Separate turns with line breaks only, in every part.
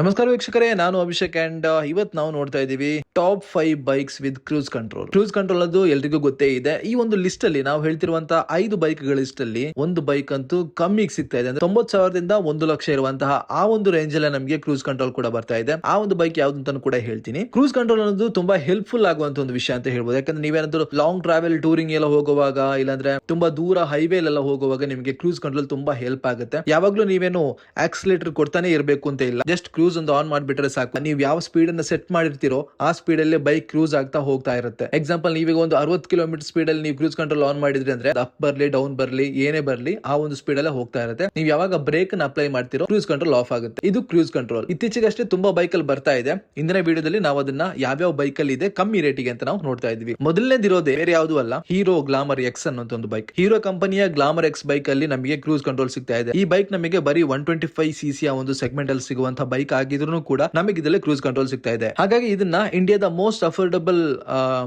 ನಮಸ್ಕಾರ ವೀಕ್ಷಕರೇ, ನಾನು ಅಭಿಷೇಕ್ ಅಂಡ್ ಇವತ್ತು ನಾವು ನೋಡ್ತಾ ಇದ್ದೀವಿ top five bikes with cruise control cruise control ಅದು ಎಲ್ರಿಗೂ ಗೊತ್ತೇ ಇದೆ. ಈ ಒಂದು ಲಿಸ್ಟ್ ಅಲ್ಲಿ ನಾವು ಹೇಳ್ತಿರುವಂತಹ ಐದು ಬೈಕ್ಗಳ ಲಿಸ್ಟ್ ಅಲ್ಲಿ ಒಂದು ಬೈಕ್ ಅಂತೂ ಕಮ್ಮಿ ಸಿಗ್ತಾ ಇದೆ. ಅಂದ್ರೆ ತೊಂಬತ್ ಸಾವಿರದಿಂದ ಒಂದು ಲಕ್ಷ ಇರುವಂತಹ ಆ ಒಂದು ರೇಂಜ್ ಅಲ್ಲಿ ನಮಗೆ ಕ್ರೂಸ್ ಕಂಟ್ರೋಲ್ ಕೂಡ ಬರ್ತಾ ಇದೆ. ಆ ಒಂದು ಬೈಕ್ ಯಾವ್ದು ಅಂತ ಕೂಡ ಹೇಳ್ತೀನಿ. ಕ್ರೂಸ್ ಕಂಟ್ರೋಲ್ ಅನ್ನೋದು ತುಂಬಾ ಹೆಲ್ಪ್ಫುಲ್ ಆಗುವಂತ ಒಂದು ವಿಷಯ ಅಂತ ಹೇಳ್ಬೋದು. ಯಾಕಂದ್ರೆ ನೀವೇನಾದ್ರೂ ಲಾಂಗ್ ಟ್ರಾವೆಲ್ ಟೂರಿಂಗ್ ಎಲ್ಲ ಹೋಗುವಾಗ, ಇಲ್ಲಾಂದ್ರೆ ತುಂಬಾ ದೂರ ಹೈವೇ ಎಲ್ಲ ಹೋಗುವಾಗ ನಿಮಗೆ ಕ್ರೂಸ್ ಕಂಟ್ರೋಲ್ ತುಂಬಾ ಹೆಲ್ಪ್ ಆಗುತ್ತೆ. ಯಾವಾಗ್ಲೂ ನೀವೇನು ಆಕ್ಸಿಲೇಟರ್ ಕೊಡ್ತಾನೆ ಇರಬೇಕು ಅಂತ ಇಲ್ಲ. ಜಸ್ಟ್ ಕ್ರೂಸ್ ಒಂದು ಆನ್ ಮಾಡಿಬಿಟ್ರೆ ಸಾಕು. ನೀವು ಯಾವ ಸ್ಪೀಡ್ ಅನ್ನ ಸೆಟ್ ಮಾಡಿರ್ತೀರೋ ಆ ಸ್ಪೀಡ್ ಅಲ್ಲಿ ಬೈಕ್ ಕ್ರೂಸ್ ಆಗ್ತಾ ಹೋಗ್ತಾ ಇರುತ್ತೆ. ಎಕ್ಸಾಂಪಲ್ ನೀವೀಗ ಒಂದು ಅರವತ್ತು ಕಿಲೋಮೀಟರ್ ಸ್ಪೀಡ್ ಅಲ್ಲಿ ನೀವು ಕ್ರೂಸ್ ಕಂಟ್ರೋಲ್ ಆನ್ ಮಾಡಿದ್ರಿ ಅಂದ್ರೆ ಅಪ್ ಬರ್ಲಿ ಡೌನ್ ಬರ್ಲಿ, ಏನೇ ಬರ್ಲಿ ಆ ಒಂದು ಸ್ಪೀಡ್ ಅಲ್ಲೇ ಹೋಗ್ತಾ ಇರುತ್ತೆ. ನೀವು ಯಾವಾಗ ಬ್ರೇಕ್ನ ಅಪ್ಲೈ ಮಾಡ್ತಿರೋ ಕ್ರೂಸ್ ಕಂಟ್ರೋಲ್ ಆಫ್ ಆಗುತ್ತೆ. ಇದು ಕ್ರೂಸ್ ಕಂಟ್ರೋಲ್ ಇತ್ತೀಚೆಗಷ್ಟೇ ತುಂಬಾ ಬೈಕ್ ಅಲ್ಲಿ ಬರ್ತಾ ಇದೆ. ಇಂದಿನ ವಿಡಿಯೋದಲ್ಲಿ ನಾವು ಅದನ್ನ ಯಾವ್ಯಾವ ಬೈಕ್ ಅಲ್ಲಿ ಇದೆ, ಕಮ್ಮಿ ರೇಟಿಗೆ ಅಂತ ನಾವು ನೋಡ್ತಾ ಇದೀವಿ. ಮೊದಲನೇದಿರೋದೇ ಬೇರೆ ಯಾವುದು ಅಲ್ಲ ಹೀರೋ ಗ್ಲಾಮರ್ ಎಕ್ಸ್ ಅನ್ನೋ ಒಂದು ಬೈಕ್ ಹೀರೋ ಕಂಪನಿಯ ಗ್ಲಾಮರ್ ಎಕ್ಸ್ ಬೈಕ್ ಅಲ್ಲಿ ನಮಗೆ ಕ್ರೂಸ್ ಕಂಟ್ರೋಲ್ ಸಿಗ್ತಾ ಇದೆ. ಈ ಬೈಕ್ ನಮಗೆ ಬರೀ ಒನ್ ಟ್ವೆಂಟಿ ಫೈವ್ ಸಿ ಯ ಒಂದು ಸೆಗ್ಮೆಂಟ್ ಅಲ್ಲಿ ಸಿಗುವಂತಹ ಬೈಕ್ ಆಗಿದ್ರು ಕೂಡ ನಮಗೆ ಇದರಲ್ಲಿ ಕ್ರೂಸ್ ಕಂಟ್ರೋಲ್ ಸಿಗ್ತಾ ಇದೆ. ಹಾಗಾಗಿ ಇದನ್ನ ಇಂಡಿಯಾದ most affordable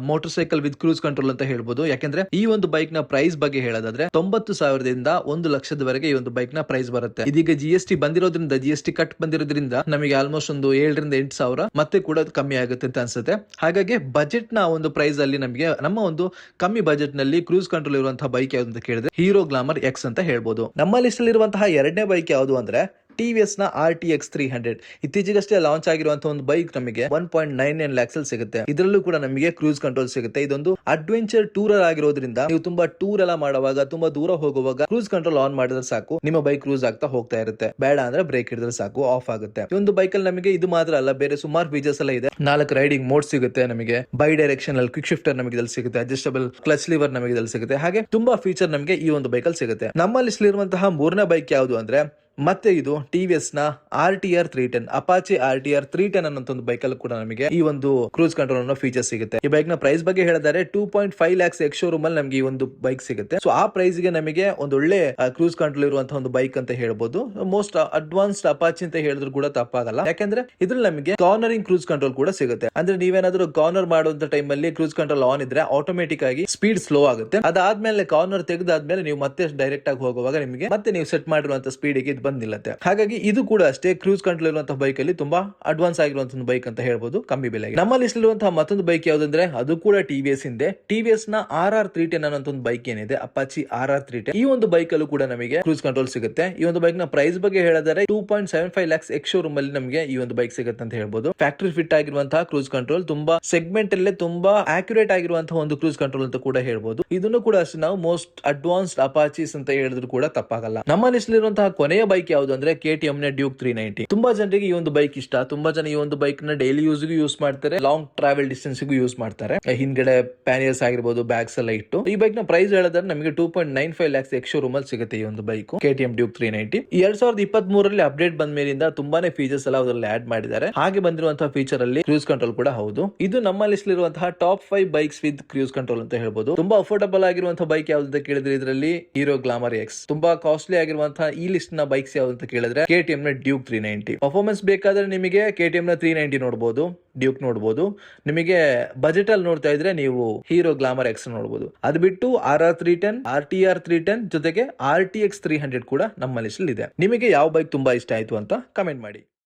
motorcycle with cruise control ಅಂತ ಹೇಳ್ಬೋದು. ಯಾಕಂದ್ರೆ ಈ ಒಂದು ಬೈಕ್ನ ಪ್ರೈಸ್ ಬಗ್ಗೆ ಹೇಳೋದಾದ್ರೆ ತೊಂಬತ್ತು ಸಾವಿರದಿಂದ ಒಂದು ಲಕ್ಷದವರೆಗೆ ಈ ಒಂದು ಬೈಕ್ನ ಪ್ರೈಸ್ ಬರುತ್ತೆ. ಇದೀಗ ಜಿ ಎಸ್ ಟಿ ಬಂದಿರೋದ್ರಿಂದ ಜಿ ಎಸ್ ಟಿ ಕಟ್ ಬಂದಿರೋದ್ರಿಂದ ನಮಗೆ ಆಲ್ಮೋಸ್ಟ್ ಒಂದು ಏಳರಿಂದ ಎಂಟು ಸಾವಿರ ಮತ್ತೆ ಕೂಡ ಕಮ್ಮಿ ಆಗುತ್ತೆ ಅಂತ ಅನ್ಸುತ್ತೆ. ಹಾಗಾಗಿ ಬಜೆಟ್ನ ಒಂದು ಪ್ರೈಸ್ ಅಲ್ಲಿ ನಮಗೆ ನಮ್ಮ ಒಂದು ಕಮ್ಮಿ ಬಜೆಟ್ನಲ್ಲಿ ಕ್ರೂಸ್ ಕಂಟ್ರೋಲ್ ಇರುವಂತಹ ಬೈಕ್ ಯಾವ್ದು ಅಂತ ಕೇಳಿದ್ರೆ ಹೀರೋ ಗ್ಲಾಮರ್ ಎಕ್ಸ್ ಅಂತ ಹೇಳ್ಬೋದು. ನಮ್ಮ ಲಿಸ್ಟ್ ಅಲ್ಲಿ ಇರುವಂತಹ ಎರಡನೇ ಬೈಕ್ ಯಾವುದು ಅಂದ್ರೆ ಟಿ ವಿ ಎಸ್ನ R T X three hundred ಇತ್ತೀಚೆಗಷ್ಟೇ ಲಾಂಚ್ ಆಗಿರುವಂತಹ ಒಂದು ಬೈಕ್ ನಮಗೆ one point nine nine lakhs ಅಲ್ಲಿ ಸಿಗುತ್ತೆ. ಇದರಲ್ಲೂ ಕೂಡ ನಮಗೆ ಕ್ರೂಸ್ ಕಂಟ್ರೋಲ್ ಸಿಗುತ್ತೆ. ಇದೊಂದು ಅಡ್ವೆಂಚರ್ ಟೂರರ್ ಆಗಿರೋದ್ರಿಂದ ನೀವು ತುಂಬಾ ಟೂರ್ ಎಲ್ಲ ಮಾಡುವಾಗ, ತುಂಬಾ ದೂರ ಹೋಗುವಾಗ ಕ್ರೂಸ್ ಕಂಟ್ರೋಲ್ ಆನ್ ಮಾಡಿದ್ರೆ ಸಾಕು. ನಿಮ್ಮ ಬೈಕ್ ಕ್ರೂಸ್ ಆಗ್ತಾ ಹೋಗ್ತಾ ಇರುತ್ತೆ. ಬೇಡ ಅಂದ್ರೆ ಬ್ರೇಕ್ ಹಿಡಿದ್ರೆ ಸಾಕು ಆಫ್ ಆಗುತ್ತೆ. ಒಂದು ಬೈಕ್ ಅಲ್ಲಿ ನಮಗೆ ಇದು ಮಾತ್ರ ಅಲ್ಲ, ಬೇರೆ ಸುಮಾರು ಫೀಚರ್ಸ್ ಎಲ್ಲ ಇದೆ. ನಾಲ್ಕು ರೈಡಿಂಗ್ ಮೋಡ್ ಸಿಗುತ್ತೆ ನಮಗೆ. ಬೈ ಡೈರೆಕ್ಷನ್ ಅಲ್ಲಿ ಕ್ವಿಕ್ ಶಿಫ್ಟರ್ ನಮಗೆ ಇದ್ರಲ್ಲಿ ಸಿಗುತ್ತೆ. ಅಡ್ಜಸ್ಟಬಲ್ ಕ್ಲಚ್ ಲಿವರ್ ನಮಗೆ ಇದ್ರಲ್ಲಿ ಸಿಗುತ್ತೆ. ಹಾಗೆ ತುಂಬಾ ಫೀಚರ್ ನಮಗೆ ಈ ಒಂದು ಬೈಕ್ ಅಲ್ಲಿ ಸಿಗುತ್ತೆ. ನಮ್ಮ ಲಿಸ್ಟ್ ಇರುವಂತಹ ಮೂರನೇ ಬೈಕ್ ಯಾವುದು ಅಂದ್ರೆ ಮತ್ತೆ ಇದು ಟಿ ಎಸ್ನ R T R three ten Apache R T R three ten ಅನ್ನೋ ಒಂದು ಬೈಕ್ ಅಲ್ಲಿ ಕೂಡ ನಮಗೆ ಈ ಒಂದು ಕ್ರೂಸ್ ಕಂಟ್ರೋಲ್ ಅನ್ನೋ ಫೀಚರ್ ಸಿಗುತ್ತೆ. ಈ ಬೈಕ್ನ ಪ್ರೈಸ್ ಬಗ್ಗೆ ಹೇಳಿದರೆ two point five lakhs ex showroom ಅಲ್ಲಿ ನಮಗೆ ಈ ಒಂದು ಬೈಕ್ ಸಿಗುತ್ತೆ. ಸೊ ಆ ಪ್ರೈಸ್ಗೆ ನಮಗೆ ಒಂದು ಒಳ್ಳೆ ಕ್ರೂಸ್ ಕಂಟ್ರೋಲ್ ಇರುವಂತಹ ಒಂದು ಬೈಕ್ ಅಂತ ಹೇಳ್ಬೋದು. ಮೋಸ್ಟ್ ಅಡ್ವಾನ್ಸ್ಡ್ ಅಪಾಚಿ ಅಂತ ಹೇಳಿದ್ರು ಕೂಡ ತಪ್ಪಾಗಲ್ಲ. ಯಾಕಂದ್ರೆ ಇದ್ರಲ್ಲಿ ನಮಗೆ ಕಾರ್ನರಿಂಗ್ ಕ್ರೂಸ್ ಕಂಟ್ರೋಲ್ ಕೂಡ ಸಿಗುತ್ತೆ. ಅಂದ್ರೆ ನೀವೇನಾದ್ರೂ ಕಾರ್ನರ್ ಮಾಡುವಂತ ಟೈಮ್ ಅಲ್ಲಿ ಕ್ರೂಸ್ ಕಂಟ್ರೋಲ್ ಆನ್ ಇದ್ರೆ ಆಟೋಮೆಟಿಕ್ ಆಗಿ ಸ್ಪೀಡ್ ಸ್ಲೋ ಆಗುತ್ತೆ. ಅದಾದ್ಮೇಲೆ ಕಾರ್ನರ್ ತೆಗೆದಾದ್ಮೇಲೆ ನೀವು ಮತ್ತೆ ಡೈರೆಕ್ಟ್ ಆಗಿ ಹೋಗುವಾಗ ನಿಮಗೆ ಮತ್ತೆ ನೀವು ಸೆಟ್ ಮಾಡಿರುವಂತ ಸ್ಪೀಡ್ಗೆ ಬಂದ್ ನಿಲ್ಲತ್ತೆ. ಹಾಗಾಗಿ ಇದು ಕೂಡ ಅಷ್ಟೇ ಕ್ರೂಸ್ ಕಂಟ್ರೋಲ್ ಇರುವಂತಹ ಬೈಕ್ ಅಲ್ಲಿ ತುಂಬಾ ಅಡ್ವಾನ್ಸ್ ಆಗಿರುವಂತಹ ಬೈಕ್ ಅಂತ ಹೇಳ್ಬೋದು ಕಮ್ಮಿ ಬೆಲೆಗೆ. ನಮ್ಮ ಲಿಸ್ಟ್ ಇರುವಂತಹ ಮತ್ತೊಂದು ಬೈಕ್ ಯಾವ್ದಂದ್ರೆ ಅದು ಕೂಡ ಟಿ ವಿ ಎಸ್ ಇಂದೆ ಟಿ ನ ಆರ್ ಆರ್ ತ್ರೀ ಟೆನ್ ಅನ್ನೋ ಒಂದು ಬೈಕ್ ಏನಿದೆ Apache R R three ten ಈ ಒಂದು ಬೈಕ್ ಅಲ್ಲೂ ಕೂಡ ನಮಗೆ ಕ್ರೂಸ್ ಕಂಟ್ರೋಲ್ ಸಿಗುತ್ತೆ. ಈ ಒಂದು ಬೈಕ್ನ ಪ್ರೈಸ್ ಬಗ್ಗೆ ಹೇಳಿದರೆ two point seven five lakhs ex showroom ಅಲ್ಲಿ ನಮಗೆ ಈ ಒಂದು ಬೈಕ್ ಸಿಗುತ್ತೆ ಅಂತ ಹೇಳ್ಬೋದು. ಫ್ಯಾಕ್ಟರಿ ಫಿಟ್ ಆಗಿರುವಂತಹ ಕ್ರೂಸ್ ಕಂಟ್ರೋಲ್ ತುಂಬಾ ಸೆಗ್ಮೆಂಟ್ ಅಲ್ಲೇ ತುಂಬಾ ಆಕ್ಯುರೇಟ್ ಆಗಿರುವಂತಹ ಒಂದು ಕ್ರೂಸ್ ಕಂಟ್ರೋಲ್ ಅಂತ ಕೂಡ ಹೇಳ್ಬಹುದು ಇದನ್ನು ಕೂಡ ಅಷ್ಟೇ ನಾವು ಮೋಸ್ಟ್ ಅಡ್ವಾನ್ಸ್ಡ್ ಅಪಾಚೀಸ್ ಅಂತ ಹೇಳಿದ್ರು ಕೂಡ ತಪ್ಪಾಗಲ್ಲ. ನಮ್ಮ ಲಿಸ್ಟ್ ಇರುವಂತಹ ಕೊನೆಯ ಬೈಕ್ ಯಾವುದು ಅಂದ್ರೆ K T M Duke three ninety ತುಂಬಾ ಜನರಿಗೆ ಈ ಒಂದು ಬೈಕ್ ಇಷ್ಟ. ತುಂಬಾ ಜನ ಈ ಒಂದು ಬೈಕ್ನ ಡೈಲಿ ಯೂಸ್ ಯೂಸ್ ಮಾಡ್ತಾರೆ. ಲಾಂಗ್ ಟ್ರಾವೆಲ್ ಡಿಸ್ಟೆನ್ಸ್ ಯೂಸ್ ಮಾಡ್ತಾರೆ. ಹಿಂದ್ಗಡೆ ಪ್ಯಾನಿಯರ್ಸ್ ಆಗಿರ್ಬೋದು ಬ್ಯಾಗ್ಸ್ ಎಲ್ಲ ಇಟ್ಟು. ಈ ಬೈಕ್ನ ಪ್ರೈಸ್ ಹೇಳಿದ್ರೆ ನಮಗೆ two point nine five lakhs ex room ಅಲ್ಲಿ ಸಿಗುತ್ತೆ ಈ ಒಂದು bike K T M Duke three ninety ಎರಡ್ ಸಾವಿರದ ಇಪ್ಪತ್ತ್ ಮೂರಲ್ಲಿ ಅಪ್ಡೇಟ್ ಬಂದ ಮೇಲಿಂದ ತುಂಬಾನೇ ಫೀಚರ್ಸ್ ಎಲ್ಲ ಅದರಲ್ಲಿ ಆಡ್ ಮಾಡಿದ್ದಾರೆ. ಹಾಗೆ ಬಂದಿರುವಂತಹ ಫೀಚರ್ ಅಲ್ಲಿ ಕ್ರೂಸ್ ಕಂಟ್ರೋಲ್ ಕೂಡ ಹೌದು. ಇದು ನಮ್ಮ ಲಿಸ್ಟ್ ಇರುವಂತಹ top five bikes with cruise control ಅಂತ ಹೇಳ್ಬೋದು. ತುಂಬಾ ಅಫೋರ್ಡಬಲ್ ಆಗಿರುವಂತಹ ಬೈಕ್ ಯಾವ್ದು ಕೇಳಿದ್ರೆ ಇದರಲ್ಲಿ ಹೀರೋ ಗ್ಲಾಮರ್ ಎಕ್ಸ್ ತುಂಬಾ ಕಾಸ್ಟ್ಲಿ ಆಗಿರುವಂತಹ ಈ ಲಿಸ್ಟ್ನ ಬೈಕ್ಸ್ ಯಾವ್ದು ಅಂತ ಕೇಳಿದ್ರೆ ಕೆ ಟಿ ನ ಡ್ಯೂಕ್ ತ್ರೀ ನೈಂಟಿ ಪರ್ಫಾರ್ಮೆನ್ಸ್ ಬೇಕಾದ್ರೆ ನಿಮಗೆ ಕೆ ನ ತ್ರೀ ನೈಂಟಿ ನೋಡಬಹುದು ಡ್ಯೂಕ್ ನೋಡಬಹುದು ನಿಮಗೆ ಬಜೆಟ್ ಅಲ್ಲಿ ನೋಡ್ತಾ ಇದ್ರೆ ನೀವು ಹೀರೋ ಗ್ಲಾಮರ್ ಎಕ್ಸ್ ನೋಡಬಹುದು ಅದ್ ಬಿಟ್ಟು R R three ten R T R three ten ಜೊತೆಗೆ R T X three hundred ಕೂಡ ನಮ್ಮ ಲಿಸ್ಟ್ ಇದೆ ನಿಮಗೆ ಯಾವ ಬೈಕ್ ತುಂಬಾ ಇಷ್ಟ ಆಯ್ತು ಅಂತ ಕಮೆಂಟ್ ಮಾಡಿ.